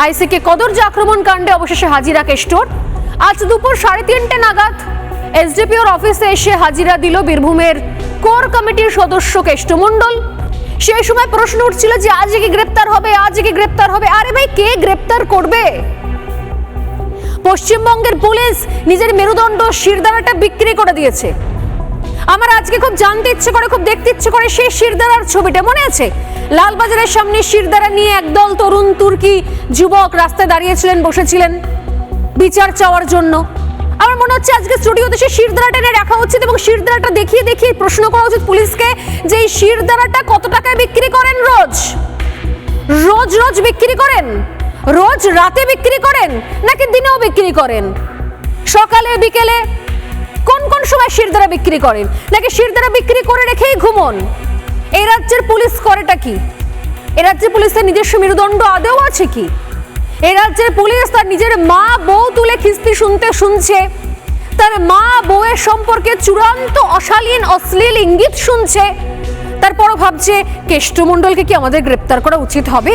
আইসিকে কদর্য আক্রমণ কাণ্ডে অবশেষে হাজিরা কেষ্টর। আজ দুপুর সাড়ে তিনটে নাগাদ এসডিপিওর অফিসে এসে হাজিরা দিল বীরভূমের কোর কমিটির সদস্য কেষ্টমণ্ডল। সেই সময় প্রশ্ন উঠছিল যে, আজ কি গ্রেপ্তার হবে? আজ কি গ্রেপ্তার হবে? আরে ভাই, কে গ্রেপ্তার করবে? পশ্চিমবঙ্গের পুলিশ নিজের মেরুদণ্ড শিরদাঁড়াটা বিক্রি করে দিয়েছে। আমার আজকে খুব জানতে ইচ্ছে করে, খুব দেখতে ইচ্ছে করে সেই শিরদাঁড়ার ছবিটা মনে আছে? লালবাজারের সামনে শিরদাঁড়া নিয়ে একদল তরুণ তুর্কি যুবক রাস্তায় দাঁড়িয়েছিলেন, বসেছিলেন বিচার চাওয়ার জন্য। আমার মনে হচ্ছে আজকে স্টুডিওতে সেই শিরদাঁড়াটা এনে রাখা উচিত এবং শিরদাঁড়াটা দেখিয়ে দেখিয়ে প্রশ্ন করা উচিত পুলিশকে যে এই শিরদাঁড়াটা কত টাকায় বিক্রি করেন রোজ? রোজ রোজ বিক্রি করেন? রোজ রাতে বিক্রি করেন? নাকি দিনেও বিক্রি করেন? সকালে, বিকেলে কোন কোন সময় শিরদারা বিক্রি করেন? নাকি শিরদারা বিক্রি করে রেখেই ঘুমন? এই রাজ্যের পুলিশ করেটা কি? এ রাজ্যের পুলিশের নিজস্ব মেরুদণ্ড আদেও আছে কি? এ রাজ্যের পুলিশ তার নিজের মা বউ তুলে খিস্তি শুনতে শুনছে। তার মা বউয়ের সম্পর্কে চূড়ান্ত অশালীন, অশ্লীল ইঙ্গিত শুনছে। তারপরও ভাবছে, কেষ্টমণ্ডলকে কি আমাদের গ্রেপ্তার করা উচিত হবে?